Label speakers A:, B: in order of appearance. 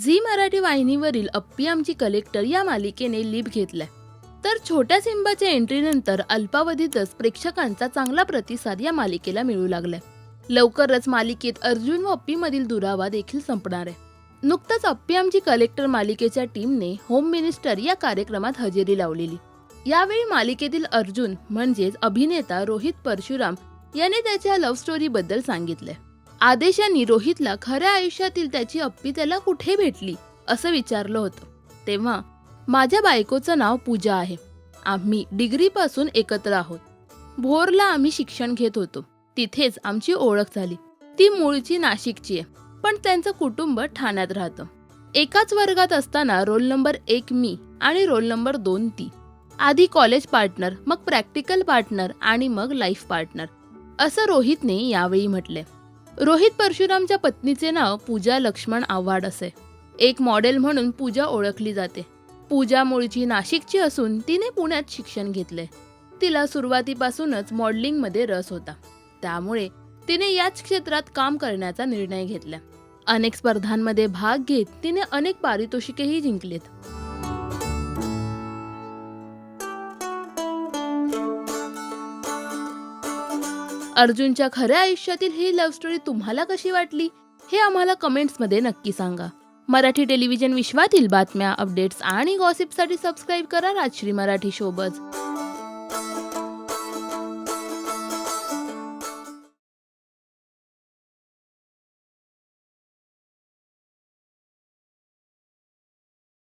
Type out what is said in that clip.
A: Zee Marathi वाहिनीवरील अप्पी आमची collector या मालिकेने लीप घेतलाय. तर छोट्या सिंबाच्या एंट्रीनंतर अल्पावधीतच प्रेक्षकांचा चांगला प्रतिसाद या मालिकेला मिळू लागलाय. लवकरच मालिकेत अर्जुन व अप्पीमधील दुरावा देखील संपणार आहे. नुकतंच अप्पी आमची कलेक्टर मालिकेच्या टीमने होम मिनिस्टर या कार्यक्रमात हजेरी लावलेली. यावेळी मालिकेतील अर्जुन म्हणजेच अभिनेता रोहित परशुराम याने त्याच्या लव्ह स्टोरी बद्दल सांगितलंय. आदेशांनी रोहितला खऱ्या आयुष्यातील त्याची अप्पी त्याला कुठे भेटली असं विचारलं होतं. तेव्हा माझ्या बायकोचं नाव पूजा आहे. आम्ही डिग्रीपासून एकत्र आहोत. भोरला आम्ही शिक्षण घेत होतो. तिथेच आमची ओळख झाली. ती मूळची नाशिकची आहे. पण त्यांचं कुटुंब ठाण्यात राहतं. एकाच वर्गात असताना रोल नंबर एक मी आणि रोल नंबर दोन ती. आधी कॉलेज पार्टनर मग प्रॅक्टिकल पार्टनर आणि मग लाईफ पार्टनर असं रोहितने यावेळी म्हटलंय. रोहित परशुरामच्या पत्नीचे नाव पूजा लक्ष्मण आव्हाड असे. एक मॉडेल म्हणून पूजा ओळखली जाते. पूजा मूळची नाशिकची असून तिने पुण्यात शिक्षण घेतले. तिला सुरुवातीपासूनच मॉडेलिंगमध्ये रस होता. त्यामुळे तिने याच क्षेत्रात काम करण्याचा निर्णय घेतला. अनेक स्पर्धांमध्ये भाग घेत तिने अनेक पारितोषिकेही जिंकलेत. अर्जुनच्या खऱ्या आयुष्यातील ही लव्ह स्टोरी तुम्हाला कशी वाटली हे आम्हाला कमेंट्समध्ये नक्की सांगा. मराठी टेलिव्हिजन विश्वातील बातम्या अपडेट्स आणि गॉसिपसाठी सबस्क्राईब करा राजश्री मराठी शोबज